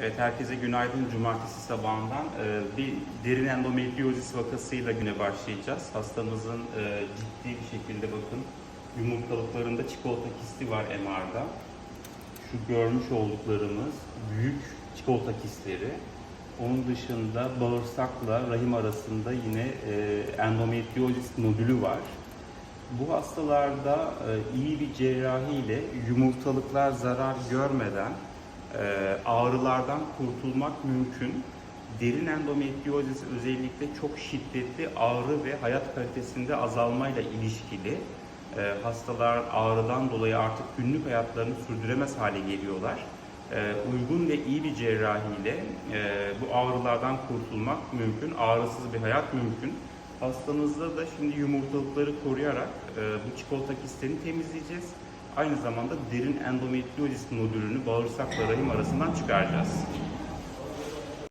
Evet, herkese günaydın. Cumartesi sabahından e, bir derin endometriozis vakasıyla güne başlayacağız. Hastamızın e, ciddi bir şekilde bakın yumurtalıklarında çikolata kisti var MR'da. Şu görmüş olduklarımız büyük çikolata kistleri. Onun dışında bağırsakla rahim arasında yine e, endometriozis nodülü var. Bu hastalarda iyi bir cerrahi ile yumurtalıklar zarar görmeden ağrılardan kurtulmak mümkün. Derin endometriozis özellikle çok şiddetli ağrı ve hayat kalitesinde azalmayla ilişkili. E, hastalar ağrıdan dolayı artık günlük hayatlarını sürdüremez hale geliyorlar. E, uygun ve iyi bir cerrahiyle e, bu ağrılardan kurtulmak mümkün. Ağrısız bir hayat mümkün. Hastamızda da şimdi yumurtalıkları koruyarak e, bu çikolata kistini temizleyeceğiz. Aynı zamanda derin endometriozis nodülünü bağırsakla rahim arasından çıkaracağız.